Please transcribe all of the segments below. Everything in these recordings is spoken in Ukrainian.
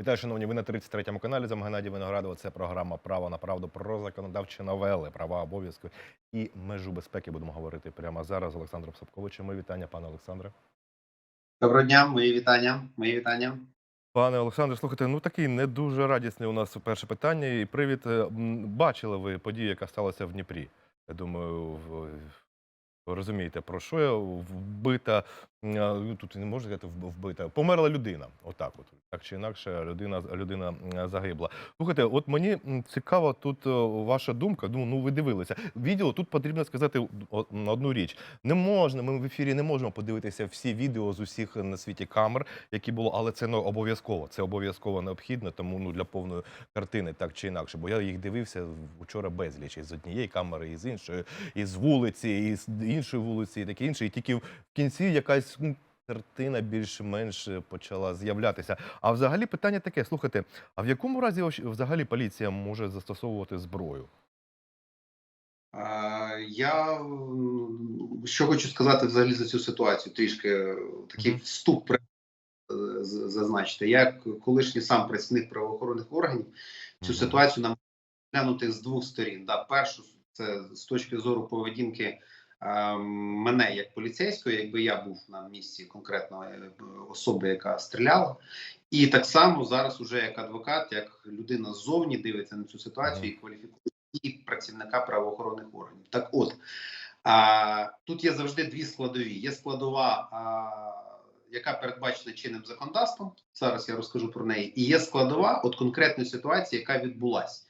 Вітаю, шановні. Ви на 33-му каналі. За Геннадій Виноградова. Це програма Право на правду про законодавчі новели, права, обов'язки і межу безпеки. Будемо говорити прямо зараз з Олександром Сапковичем. Ми вітання, пане Олександре. Доброго дня, мої вітання. Мої вітання. Пане Олександре, слухайте, ну такий не дуже радісний у нас перше питання. І привід. Е, Бачили ви подію, яка сталася в Дніпрі? Я думаю, ви розумієте, про що я вбита. Ну, Тут не можна сказати вбита. Померла людина. Отак, от так чи інакше, людина людина загибла. Слухайте, от мені м, цікаво тут е, ваша думка. Ну, ну ви дивилися. Відео тут потрібно сказати одну річ. Не можна. Ми в ефірі не можемо подивитися всі відео з усіх на світі камер, які було, але це ну, обов'язково. Це обов'язково необхідно, тому ну для повної картини, так чи інакше. Бо я їх дивився вчора безліч і з однієї камери, і з іншої, і з вулиці, і з іншої вулиці, і таке інше. І тільки в кінці якась ну, картина більш-менш почала з'являтися. А взагалі питання таке: слухайте, а в якому разі взагалі поліція може застосовувати зброю? Е, Я що хочу сказати взагалі за цю ситуацію, трішки е, такий вступ е, зазначити. Я, як колишній сам працівник правоохоронних органів, цю ситуацію нам глянути з двох сторін. Да, першу це з точки зору поведінки е, мене як поліцейського, якби я був на місці конкретної е, особи, яка стріляла. І так само зараз, уже як адвокат, як людина ззовні дивиться на цю ситуацію і кваліфікує і працівника правоохоронних органів. Так от а, тут є завжди дві складові. Є складова, а, яка передбачена чинним законодавством. Зараз я розкажу про неї. І є складова от конкретної ситуації, яка відбулася.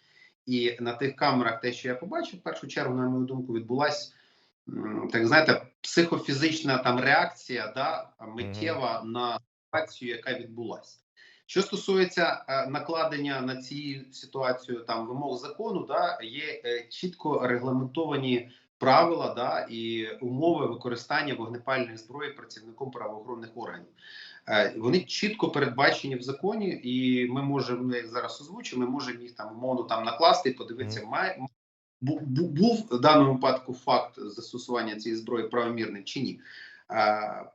І на тих камерах, те, що я побачив, в першу чергу, на мою думку, відбулася так знаєте, психофізична там реакція, да, миттєва на ситуацію, яка відбулася. Що стосується е, накладення на цю ситуацію там вимог закону, да, є е, чітко регламентовані правила да, і умови використання вогнепальної зброї працівником правоохоронних органів. Е, вони чітко передбачені в законі, і ми можемо ми як зараз озвучимо, ми можемо їх там умовно там накласти і подивитися, має був в даному випадку факт застосування цієї зброї правомірним чи ні.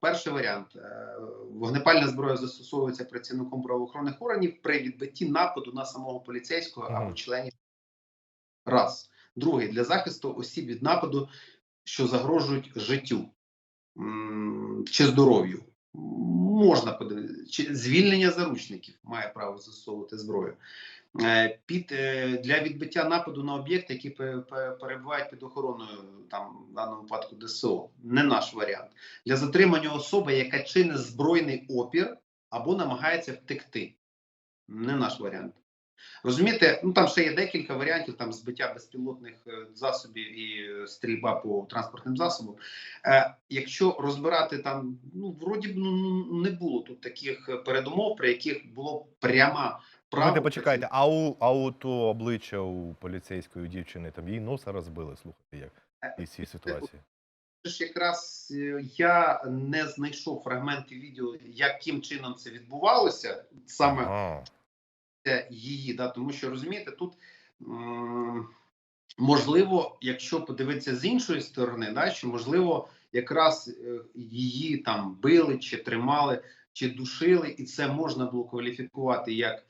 Перший варіант: Е, вогнепальна зброя застосовується працівником правоохоронних органів при відбитті нападу на самого поліцейського або членів. Раз. Другий для захисту осіб від нападу, що загрожують життю чи здоров'ю. Можна подивитися, чи звільнення заручників має право застосовувати зброю. Е, Під е, для відбиття нападу на об'єкти, які пе- пе- перебувають під охороною, там в даному випадку ДСО, не наш варіант. Для затримання особи, яка чинить збройний опір або намагається втекти, не наш варіант. Розумієте, ну там ще є декілька варіантів: там збиття безпілотних е, засобів і стрільба по транспортним засобам. Е, якщо розбирати там, ну вроді б ну, ну, не було тут таких передумов, при яких було пряма Слухайте, почекайте, а у а у то обличчя у поліцейської дівчини там їй носа розбили. Слухайте, як і цій ситуації. ж якраз е, я не знайшов фрагменти відео, яким чином це відбувалося, саме Ага. її, да, тому що розумієте, тут м, можливо, якщо подивитися з іншої сторони, да, що можливо, якраз е, її там били чи тримали, чи душили, і це можна було кваліфікувати як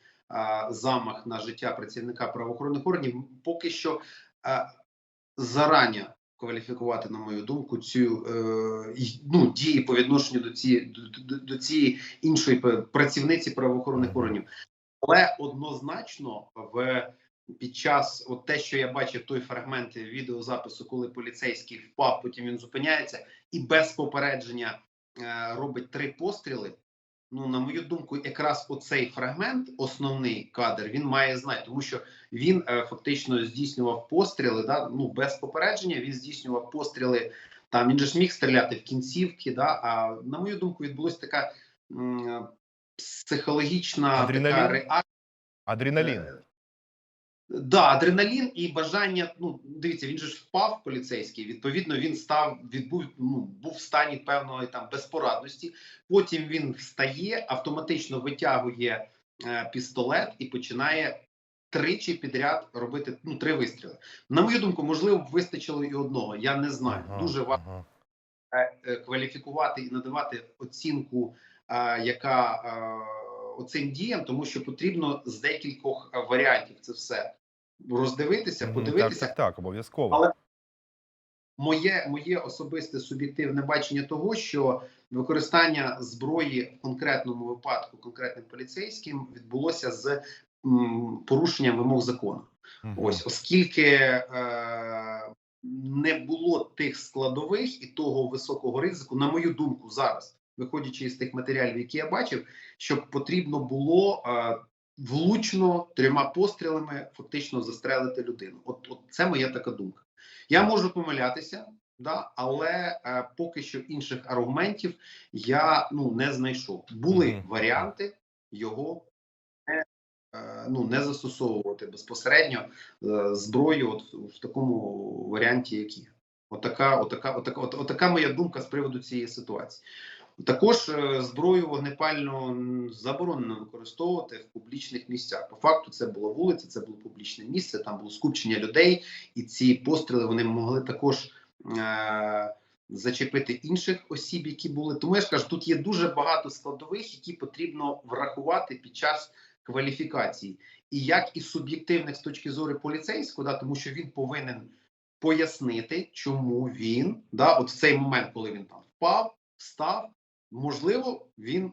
замах на життя працівника правоохоронних органів. Поки що зарані кваліфікувати, на мою думку, цю е, ну, дії по відношенню до цієї до, до цієї іншої працівниці правоохоронних органів. Але однозначно в під час от те, що я бачив, той фрагмент відеозапису, коли поліцейський впав, потім він зупиняється і без попередження е, робить три постріли. Ну, на мою думку, якраз оцей фрагмент, основний кадр, він має знати, тому що він е, фактично здійснював постріли. Да? Ну без попередження він здійснював постріли. Там він же ж міг стріляти в кінцівки. Да? А на мою думку, відбулася така м, психологічна така Адреналін? реакція. Адреналін. Да, адреналін і бажання. Ну дивіться, він же ж впав поліцейський. Відповідно, він став відбув ну, був в стані певної там безпорадності. Потім він встає, автоматично витягує е, пістолет і починає тричі підряд робити ну три вистріли. На мою думку, можливо, вистачило і одного. Я не знаю. Ага, Дуже важко ага. е, е, кваліфікувати і надавати оцінку, е, яка е, оцим діям, тому що потрібно з декількох е, варіантів це все роздивитися, подивитися. Так, так, так, обов'язково. Але- Моє моє особисте суб'єктивне бачення того, що використання зброї в конкретному випадку конкретним поліцейським відбулося з м, порушенням вимог закону. Мгм. Ось, оскільки е, не було тих складових і того високого ризику, на мою думку, зараз, виходячи з тих матеріалів, які я бачив, що потрібно було е, влучно трьома пострілами фактично застрелити людину. От, от це моя така думка. Я можу помилятися, да, але е, поки що інших аргументів я ну не знайшов. Були Мгм. варіанти його не, е, ну, не застосовувати безпосередньо е, зброю от, в такому варіанті, як є. Отака, отака, отака, отака моя думка з приводу цієї ситуації. Також е, зброю вогнепальну заборонено використовувати в публічних місцях. По факту, це була вулиця, це було публічне місце, там було скупчення людей, і ці постріли вони могли також е- зачепити інших осіб, які були. Тому я ж кажу, тут є дуже багато складових, які потрібно врахувати під час кваліфікації, і як і суб'єктивних з точки зору поліцейського, да, тому що він повинен пояснити, чому він да, от в цей момент, коли він там впав, встав, можливо, він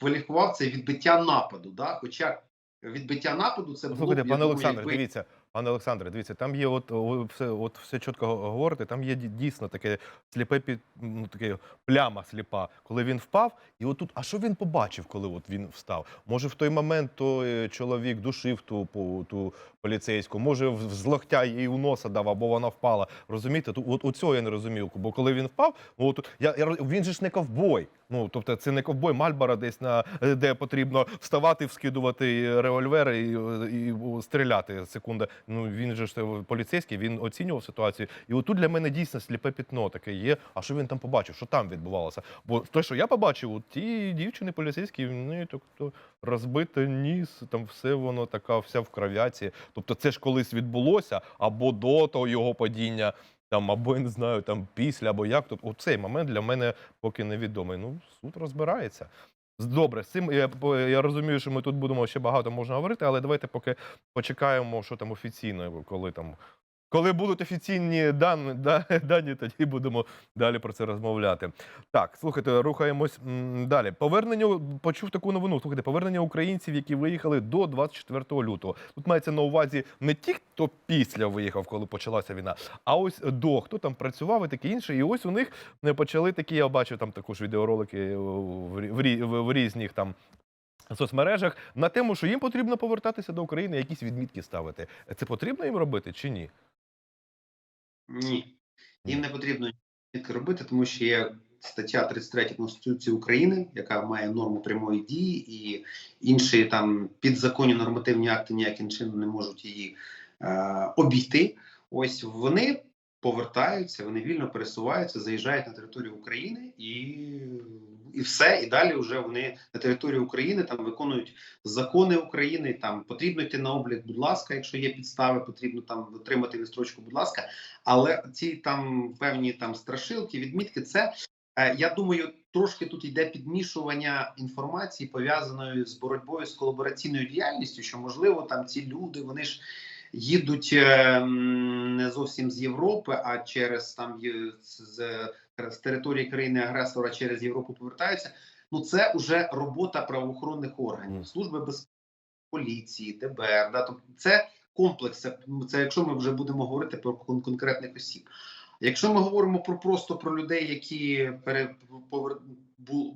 кваліфікував це відбиття нападу. Да? Хоча відбиття нападу це було Слухайте, пане Олександр, дивіться, пане Олександре, дивіться, там є от, все, от все чітко говорите, там є дійсно таке сліпе під ну, таке пляма сліпа, коли він впав, і отут, а що він побачив, коли от він встав? Може, в той момент той е, чоловік душив ту, по- ту поліцейську, може, з локтя їй у носа дав, або вона впала. Розумієте? Тут от, от цього я не розумів. Бо коли він впав, ну, от, я, я, він же ж не ковбой. Ну, тобто, це не ковбой Мальбара десь на е, де потрібно вставати, вскидувати револьвер і, і, і стріляти. Секунда. Ну він же ж е, поліцейський, він оцінював ситуацію. І отут для мене дійсно сліпе пітно таке є. А що він там побачив? Що там відбувалося? Бо те, що я побачив, от ті дівчини поліцейські, вони так то розбите ніс, там все воно така вся в кровяці. Тобто, це ж колись відбулося або до того його падіння. Там або я не знаю, там після, або як. Тобто, цей момент для мене поки невідомий. Ну, суд розбирається. Добре, з цим я, я розумію, що ми тут будемо ще багато можна говорити, але давайте поки почекаємо, що там офіційно, коли там. Коли будуть офіційні дані, дані, тоді будемо далі про це розмовляти. Так, слухайте, рухаємось далі. Повернення почув таку новину. Слухайте, повернення українців, які виїхали до 24 лютого. Тут мається на увазі не ті, хто після виїхав, коли почалася війна, а ось до хто там працював і таке інше. І ось у них не почали такі. Я бачив там також відеоролики в, в різних там. Соцмережах на тему, що їм потрібно повертатися до України, якісь відмітки ставити. Це потрібно їм робити чи ні? Ні. Їм не потрібно нічого робити, тому що є стаття 33 Конституції України, яка має норму прямої дії, і інші там підзаконні нормативні акти ніяким чином не можуть її е, обійти. Ось вони повертаються, вони вільно пересуваються, заїжджають на територію України і, і все. І далі вже вони на території України там виконують закони України. Там потрібно йти на облік, будь ласка, якщо є підстави, потрібно там отримати відстрочку, будь ласка. Але ці там певні там страшилки, відмітки, це е, я думаю, трошки тут йде підмішування інформації пов'язаної з боротьбою з колабораційною діяльністю, що можливо там ці люди вони ж їдуть е, не зовсім з Європи, а через там з, з території країни агресора через Європу повертаються. Ну це вже робота правоохоронних органів, служби безпеки, поліції, ДБР. Да? Тобто це комплекс. Це, це якщо ми вже будемо говорити про кон- конкретних осіб. Якщо ми говоримо про просто про людей, які пере, повер,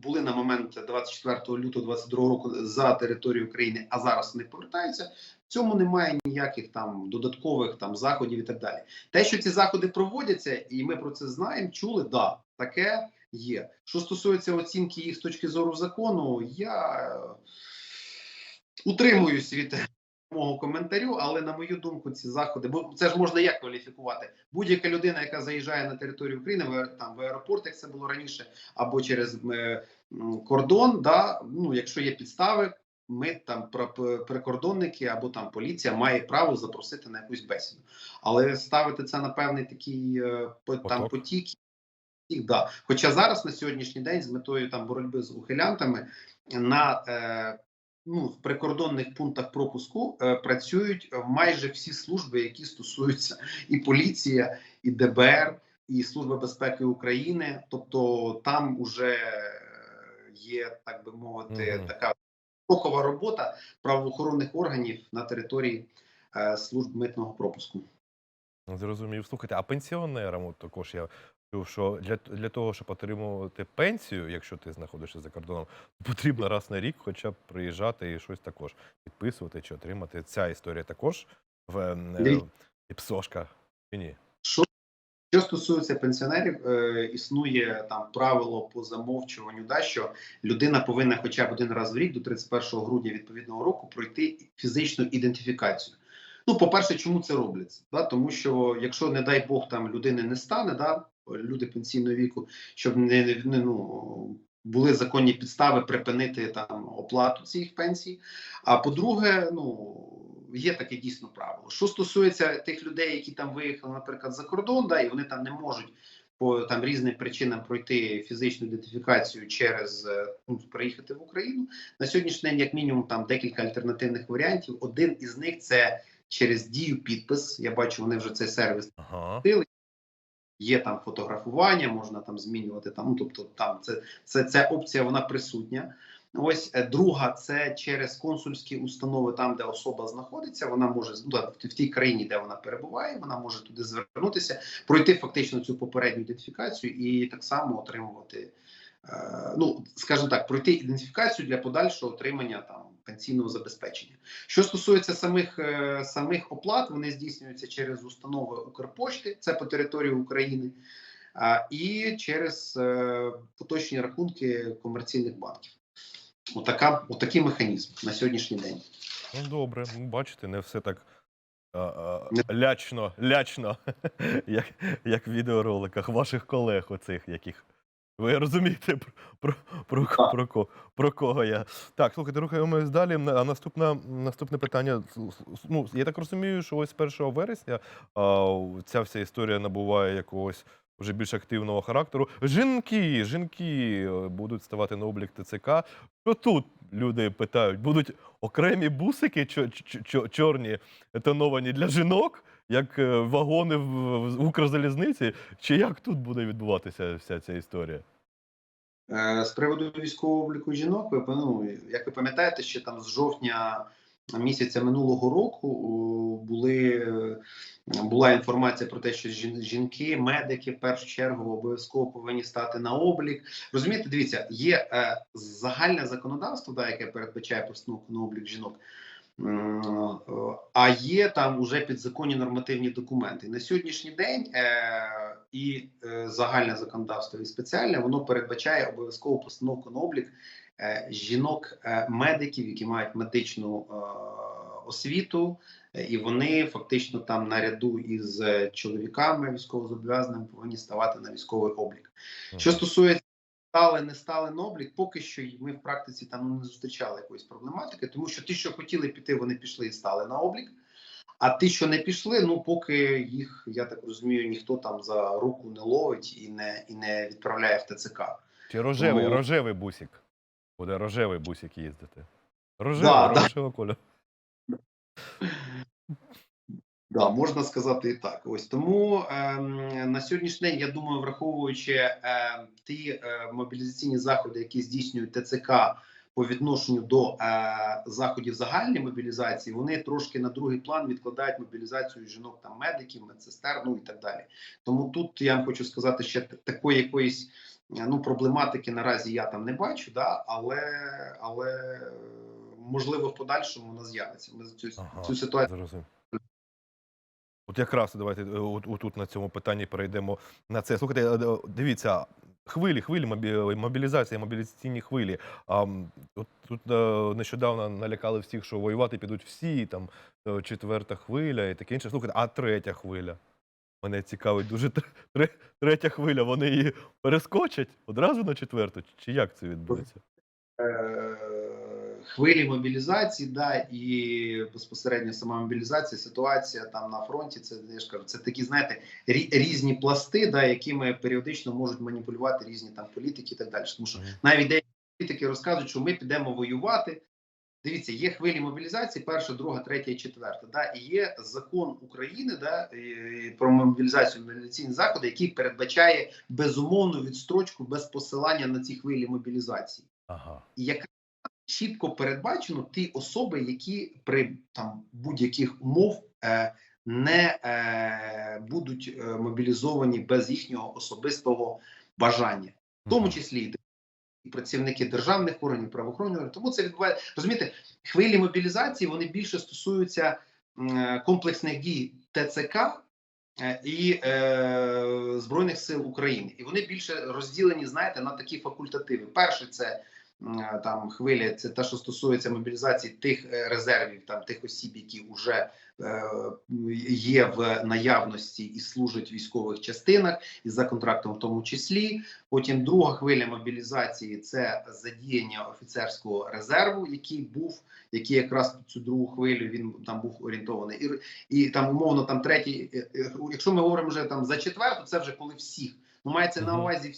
були на момент 24 лютого 22 року за територією України, а зараз вони повертаються, цьому немає ніяких там додаткових там заходів і так далі. Те, що ці заходи проводяться, і ми про це знаємо, чули, да, таке є. Що стосується оцінки їх з точки зору закону, я е, утримуюсь від мого коментарю, але на мою думку, ці заходи, бо це ж можна як кваліфікувати. Будь-яка людина, яка заїжджає на територію України, в, там в аеропорт, як це було раніше, або через е, кордон, да, ну якщо є підстави. Ми там прикордонники або там поліція має право запросити на якусь бесіду, але ставити це на певний такий е, там потік. да. Хоча зараз на сьогоднішній день з метою там боротьби з ухилянтами на е, ну, в прикордонних пунктах пропуску е, працюють майже всі служби, які стосуються і поліція, і ДБР, і Служба безпеки України. Тобто там уже є, так би мовити, Мгм. така покова робота правоохоронних органів на території е, служб митного пропуску. Зрозумів. Слухайте, а пенсіонерам от також я чув, що для, для того, щоб отримувати пенсію, якщо ти знаходишся за кордоном, потрібно раз на рік хоча б приїжджати і щось також підписувати чи отримати. Ця історія також в е, Дивіться. ІПСОшка чи ні? Що, що стосується пенсіонерів, е, існує там правило по замовчуванню, да, що людина повинна хоча б один раз в рік до 31 грудня відповідного року пройти фізичну ідентифікацію. Ну, по-перше, чому це робляться? Да? Тому що якщо, не дай Бог, там людини не стане, да, люди пенсійного віку, щоб не, не ну, були законні підстави припинити там оплату цих пенсій. А по-друге, ну є таке дійсно правило. Що стосується тих людей, які там виїхали, наприклад, за кордон, да, і вони там не можуть по там різним причинам пройти фізичну ідентифікацію через е, ну, приїхати в Україну. На сьогоднішній день, як мінімум, там декілька альтернативних варіантів. Один із них це через дію підпис. Я бачу, вони вже цей сервіс Ага. є там фотографування, можна там змінювати там. Ну тобто, там це, це ця опція вона присутня. Ось е, друга це через консульські установи, там де особа знаходиться. Вона може ну, в тій країні, де вона перебуває, вона може туди звернутися, пройти фактично цю попередню ідентифікацію і так само отримувати. е, Ну, скажімо так, пройти ідентифікацію для подальшого отримання там пенсійного забезпечення. Що стосується самих е, самих оплат, вони здійснюються через установи Укрпошти, це по території України, і через поточні рахунки комерційних банків. Отака, отакий механізм на сьогоднішній день. Ну добре, ну, бачите, не все так а, а, Не- лячно, лячно, як, як в відеороликах ваших колег, оцих яких. Ви розумієте, про, про, про, Так. про, про кого я. Так, слухайте, рухаємось далі. А наступна, наступне питання. Ну, я так розумію, що ось 1 вересня а, ця вся історія набуває якогось вже більш активного характеру. Жінки, жінки е, будуть ставати на облік ТЦК. Що тут люди питають? Будуть окремі бусики чо- чо- чо- чорні тоновані для жінок, як е, вагони в, Укрзалізниці? Чи як тут буде відбуватися вся ця історія? Е, З приводу військового обліку жінок, ви ну, як ви пам'ятаєте, ще там з жовтня місяця минулого року були, була інформація про те, що жінки, медики в першу чергу обов'язково повинні стати на облік. Розумієте, дивіться, є е, загальне законодавство, да, яке передбачає постановку на облік жінок. Е, А є там уже підзаконні нормативні документи. На сьогоднішній день е, і е, загальне законодавство, і спеціальне воно передбачає обов'язкову постановку на облік е, жінок-медиків, які мають медичну освіту, і вони фактично там наряду із е, чоловіками військовозобов'язаними повинні ставати на військовий облік. Що стосується стали, не стали на облік, поки що ми в практиці там ну, не зустрічали якоїсь проблематики, тому що ті, що хотіли піти, вони пішли і стали на облік. А ті, що не пішли, ну поки їх, я так розумію, ніхто там за руку не ловить і не, і не відправляє в ТЦК. Чи рожевий, Ну. рожевий бусик? Буде рожевий бусик їздити. Рожева, Да, да. рожева коля. Да, можна сказати і так. Ось тому ем, на сьогоднішній день я думаю, враховуючи ем, ті е, мобілізаційні заходи, які здійснюють ТЦК по відношенню до е, заходів загальної мобілізації, вони трошки на другий план відкладають мобілізацію жінок там медиків, медсестер, ну і так далі. Тому тут я вам хочу сказати, ще такої якоїсь е, ну проблематики наразі я там не бачу, да, але але е, можливо в подальшому вона з'явиться. Ми цю, Ага. цю ситуацію. Зрозумів. От якраз давайте е, от, отут на цьому питанні перейдемо на це. Слухайте, е, е, дивіться, хвилі, хвилі, мобілізація, мобілізаційні хвилі. А, от тут нещодавно налякали всіх, що воювати підуть всі, там четверта хвиля і таке інше. Слухайте, а третя хвиля? Мене цікавить дуже третя хвиля. Вони її перескочать одразу на четверту? Чи як це відбудеться? Хвилі мобілізації, да, і безпосередньо сама мобілізація, ситуація там на фронті. Це я ж кажу, це такі, знаєте, різні пласти, да, якими періодично можуть маніпулювати різні там політики і так далі. Тому що навіть деякі політики розказують, що ми підемо воювати. Дивіться, є хвилі мобілізації, перша, друга, третя і четверта. Да, і є закон України да, про мобілізацію мобілізаційні заходи, який передбачає безумовну відстрочку без посилання на ці хвилі мобілізації, Ага. і яка чітко передбачено ті особи, які при там будь-яких умов е, не е, будуть е, мобілізовані без їхнього особистого бажання в тому числі і працівники державних органів, правоохоронних органів. Тому це відбувається. Розумієте, хвилі мобілізації вони більше стосуються м, комплексних дій ТЦК е, і е, Збройних сил України. І вони більше розділені, знаєте, на такі факультативи. Перший це там хвиля, це те, що стосується мобілізації тих е, резервів, там тих осіб, які вже е, є в наявності і служать в військових частинах, і за контрактом в тому числі. Потім друга хвиля мобілізації це задіяння офіцерського резерву, який був, який якраз цю другу хвилю він там був орієнтований. І, і там умовно там третій, е, е, якщо ми говоримо вже там за четверту, це вже коли всіх. Ну мається на увазі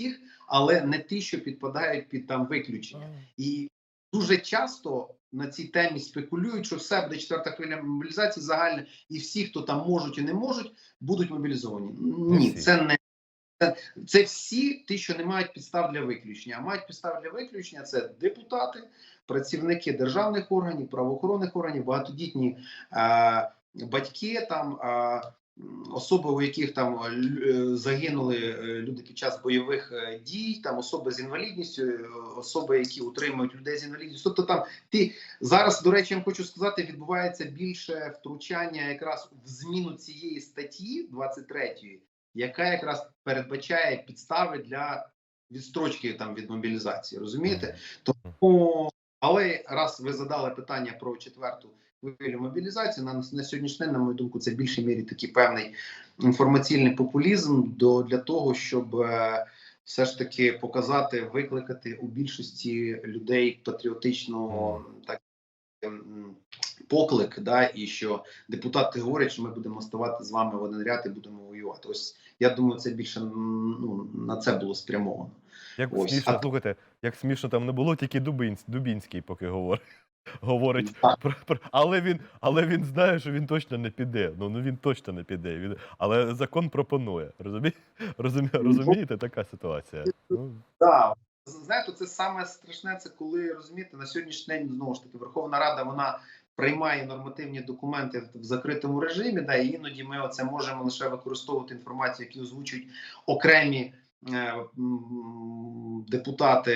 всіх, але не ті, що підпадають під там виключення. І дуже часто на цій темі спекулюють, що все буде четверта хвиля мобілізації загальна, і всі, хто там можуть і не можуть, будуть мобілізовані. Ні, це не це, всі ті, що не мають підстав для виключення. А мають підстав для виключення це депутати, працівники державних органів, правоохоронних органів, багатодітні е, батьки там. Е, Особи, у яких там е, загинули е, люди під час бойових е, дій, там особи з інвалідністю, е, особи, які утримують людей з інвалідністю. Тобто там ті зараз, до речі, я хочу сказати, відбувається більше втручання якраз в зміну цієї статті 23, яка якраз передбачає підстави для відстрочки там від мобілізації. Розумієте? Тому, але раз ви задали питання про четверту хвилю мобілізації, на, на сьогоднішній день, на мою думку, це в більшій мірі такий певний інформаційний популізм до для того, щоб е, все ж таки показати, викликати у більшості людей патріотичного так ем, поклик, да, і що депутати говорять, що ми будемо ставати з вами в один ряд і будемо воювати. Ось я думаю, це більше ну, на це було спрямовано. Як Ось, смішно, а- слухайте, як смішно там не було, тільки Дубінсь, Дубінський поки говорить. Говорить, про, про, але він, але він знає, що він точно не піде. Ну, ну він точно не піде. Він, але закон пропонує. Розумі, розумі, розумієте, така ситуація. Ну, Так, знаєте, це саме страшне, це коли розумієте, на сьогоднішній день знову ж таки Верховна Рада вона приймає нормативні документи в- в закритому режимі. Да, і іноді ми оце можемо лише використовувати інформацію, які озвучують окремі. Е, Депутати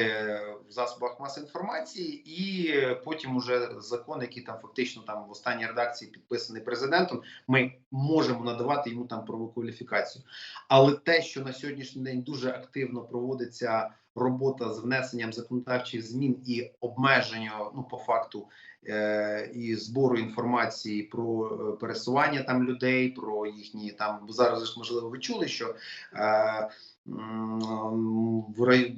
в засобах масової інформації, і потім уже закон, який там фактично там в останній редакції підписаний президентом, ми можемо надавати йому там правову кваліфікацію. Але те, що на сьогоднішній день дуже активно проводиться робота з внесенням законодавчих змін і обмеження, ну по факту, е, і збору інформації про е, пересування там людей, про їхні там зараз можливо ви чули, що е, в рай-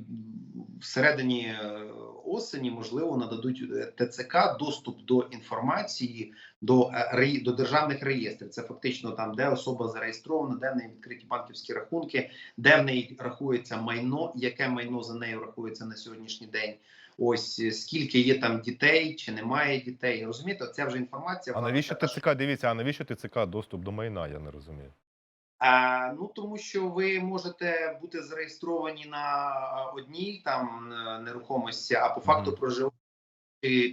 всередині е, осені можливо нададуть е, ТЦК доступ до інформації до е, до державних реєстрів. Це фактично там, де особа зареєстрована, де в неї відкриті банківські рахунки, де в неї рахується майно, яке майно за нею рахується на сьогоднішній день. Ось скільки є там дітей, чи немає дітей. Розумієте, це вже інформація. а навіщо ТЦК? Дивіться, а навіщо ТЦК доступ до майна? Я не розумію. Ну тому що ви можете бути зареєстровані на одній там е, нерухомості, а по факту проживати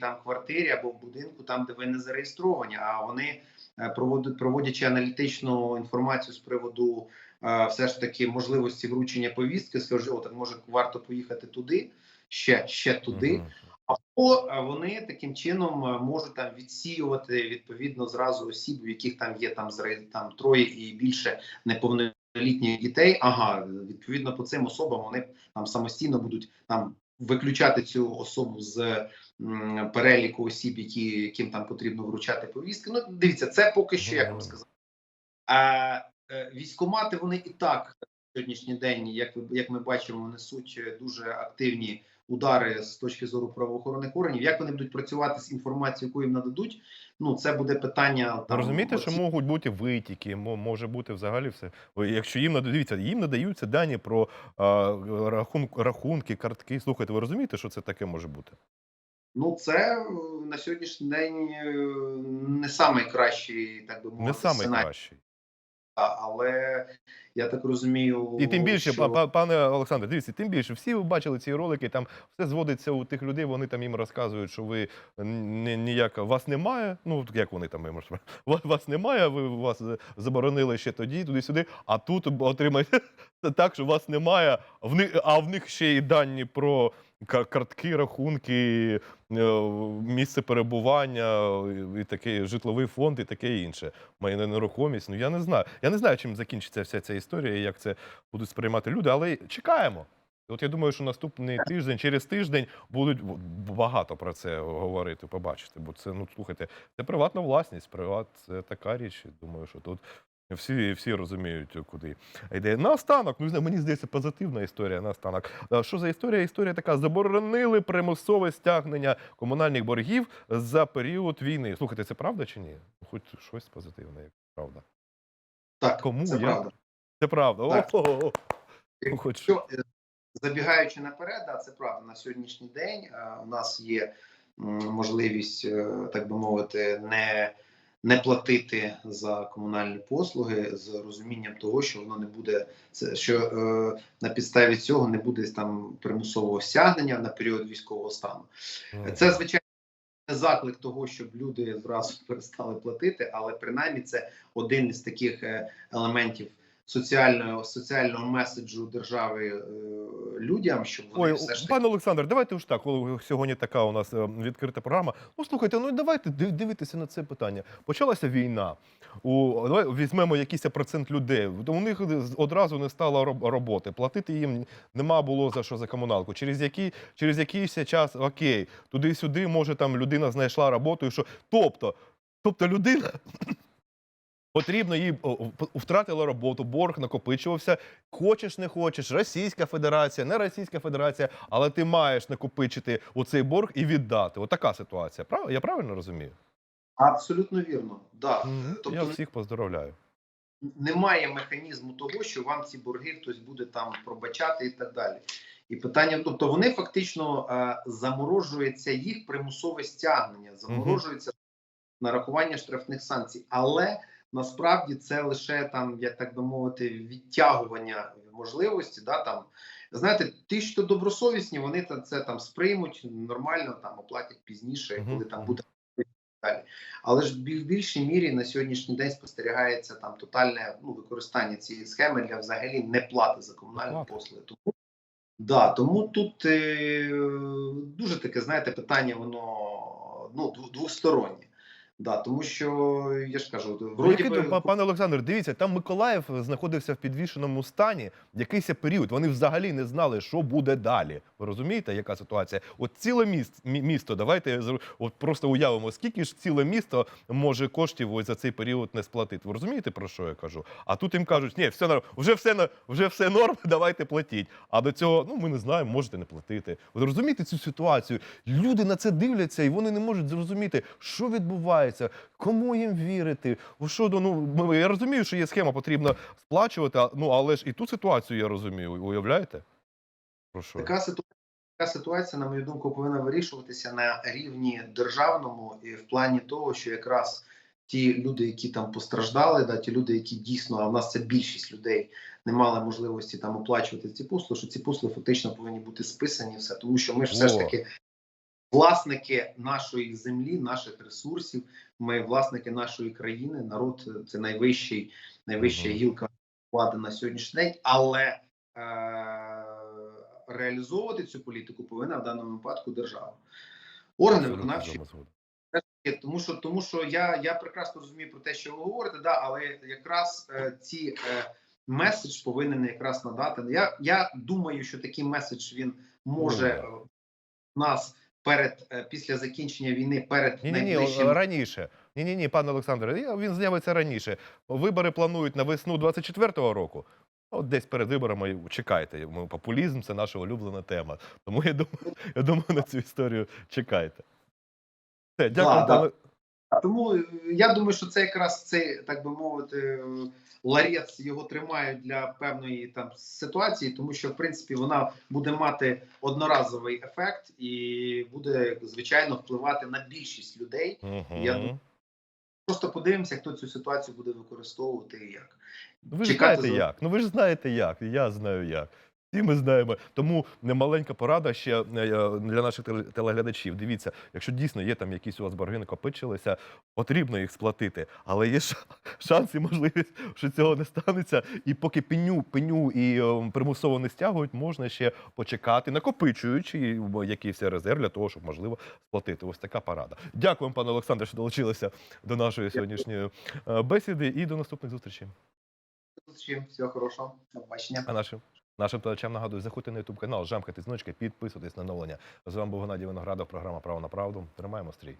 там квартирі або в будинку, там де ви не зареєстровані. А вони е, проводять проводячи аналітичну інформацію з приводу е, все ж таки можливості вручення повістки, скажуть, о, так може варто поїхати туди, ще ще туди. Або е, вони таким чином е, можуть там відсіювати відповідно зразу осіб, у яких там є там там троє і більше неповнолітніх дітей. Ага, відповідно по цим особам вони там самостійно будуть там виключати цю особу з м, переліку осіб, які яким там потрібно вручати повістки. Ну дивіться, це поки що як вам сказати. А е, військомати вони і так сьогоднішній день, як як ми бачимо, несуть дуже активні удари з точки зору правоохоронних органів. Як вони будуть працювати з інформацією, яку їм нададуть? Ну це буде питання. Там, розумієте, що можуть бути витіки, може бути взагалі все. Якщо їм надають, їм надаються дані про а, рахун, рахунки, картки. Слухайте, ви розумієте, що це таке може бути? Ну, це е, на сьогоднішній день е, не найкращий, так би мовити, Не сценарій. Але я так розумію, І тим більше, що... па- па- пане Олександре, дивіться, тим більше, всі ви бачили ці ролики, там все зводиться у тих людей, вони там їм розказують, що ви ні- ніяка, вас немає. Ну, як вони там вас немає, ви вас заборонили ще тоді, туди-сюди, а тут отримаєте так, що вас немає, а в них, ще й дані про картки, рахунки, е, місце перебування, і таке житловий фонд і таке інше. Має нерухомість. Ну я не знаю. Я не знаю, чим закінчиться вся ця історія, і як це будуть сприймати люди, але чекаємо. От я думаю, що наступний тиждень, через тиждень будуть багато про це говорити, побачити. Бо це, ну слухайте, це приватна власність, приват це така річ. Думаю, що тут всі, всі розуміють, куди йде. Наостанок, ну мені здається, позитивна історія. Наостанок. А Що за історія? Історія така: заборонили примусове стягнення комунальних боргів за період війни. Слухайте, це правда чи ні? Хоч щось позитивне, як правда. так, Кому це я? правда. Це правда. Так. Ну, хоч е, забігаючи наперед, да, це правда. На сьогоднішній день е, у нас є можливість, е, так би мовити, не, не платити за комунальні послуги з розумінням того, що воно не буде що е, на підставі цього не буде там примусового стягнення на період військового стану. Це звичайно не заклик того, щоб люди зразу перестали платити, але принаймні це один із таких е, елементів соціального соціального меседжу держави е, людям, щоб вони Ой, все ж пане Олександр, давайте ж так, сьогодні така у нас е, відкрита програма. Ну слухайте, ну давайте дивитися на це питання. Почалася війна. У давай візьмемо якийсь процент людей. У них одразу не стало роб- роботи. Платити їм нема було за що за комуналку. Через який через якийсь час окей, туди-сюди, може там людина знайшла роботу. І що тобто, тобто людина. Потрібно їй втратила роботу, борг накопичувався. Хочеш, не хочеш, Російська Федерація, не Російська Федерація, але ти маєш накопичити оцей борг і віддати. Отака ситуація. Прав? Я правильно розумію? абсолютно вірно. Да. Тобто Я всіх поздоровляю. немає механізму того, що вам ці борги хтось буде там пробачати і так далі. І питання, тобто вони фактично е, заморожується їх примусове стягнення, заморожується нарахування штрафних санкцій, але насправді це лише там, як так би мовити, відтягування можливості. Да, там знаєте, ті, що добросовісні, вони це там сприймуть нормально, там оплатять пізніше, коли там буде далі. Але ж в більшій мірі на сьогоднішній день спостерігається там тотальне ну, використання цієї схеми для взагалі неплати за комунальні послуги. Тому да, тому тут е, дуже таке, знаєте, питання, воно ну двостороннє. Да, тому що я ж кажу, вроді Який би, пане Олександр, дивіться, там Миколаїв знаходився в підвішеному стані якийсь період. Вони взагалі не знали, що буде далі. Ви розумієте, яка ситуація? От ціле місто, місто, давайте от просто уявимо, скільки ж ціле місто може коштів ось за цей період не сплатити. Ви розумієте, про що я кажу? А тут їм кажуть, ні, все норм, вже все на- вже все норм, давайте платіть. А до цього, ну ми не знаємо, можете не платити. Ви розумієте цю ситуацію? Люди на це дивляться, і вони не можуть зрозуміти, що відбувається, кому їм вірити. У що ну я розумію, що є схема, потрібно сплачувати. а- Ну але ж і ту ситуацію я розумію. Уявляєте? Про що? така ситуація. Така ситуація, на мою думку, повинна вирішуватися на рівні державному і в плані того, що якраз ті люди, які там постраждали, да, ті люди, які дійсно, а в нас це більшість людей не мали можливості там оплачувати ці послуги, що ці послуги фактично повинні бути списані, все тому що ми ж все ж таки власники нашої землі, наших ресурсів. Ми власники нашої країни. Народ е, це найвищий, найвища гілка влади на сьогоднішній день, але е- реалізовувати цю політику повинна в даному випадку держава. Органи виконавчі тому що тому що я, я прекрасно розумію про те, що ви говорите, да, але якраз е, ці е, меседж повинен якраз надати. Я, я думаю, що такий меседж він може е, нас перед е, після закінчення війни перед Ні, найближчим... ні, раніше. Ні, ні, ні, пане Олександре, він з'явиться раніше. Вибори планують на весну 24-го року. От десь перед виборами чекайте. Популізм це наша улюблена тема. Тому я думаю, я думаю, на цю історію чекайте. Все, дякую, Да, да. Тому е, я думаю, що це якраз цей, так би мовити, е, ларець його тримають для певної там ситуації, тому що в принципі вона буде мати одноразовий ефект і буде звичайно впливати на більшість людей. Мгм. Я думаю, Просто подивимося, хто цю ситуацію буде використовувати і як. Ви ж Чекати знаєте за- як. Ну ви ж знаєте як. Я знаю як. Всі ми знаємо. Тому немаленька порада ще е, для наших телеглядачів. Дивіться, якщо дійсно є там якісь у вас борги накопичилися, потрібно їх сплатити. Але є шанс і можливість, що цього не станеться. І поки пеню, пеню і е, примусово не стягують, можна ще почекати, накопичуючи е, якийсь резерв для того, щоб можливо сплатити. Ось така порада. Дякуємо, пане Олександре, що долучилися до нашої сьогоднішньої е, бесіди. І до наступних зустрічей. Всім всього хорошого, до побачення. А нашим нашим телечам нагадую, заходьте на YouTube канал, жамкайте дзвіночки, підписуйтесь на оновлення. З вами був Геннадій Виноградов, програма Право на правду. Тримаємо стрій.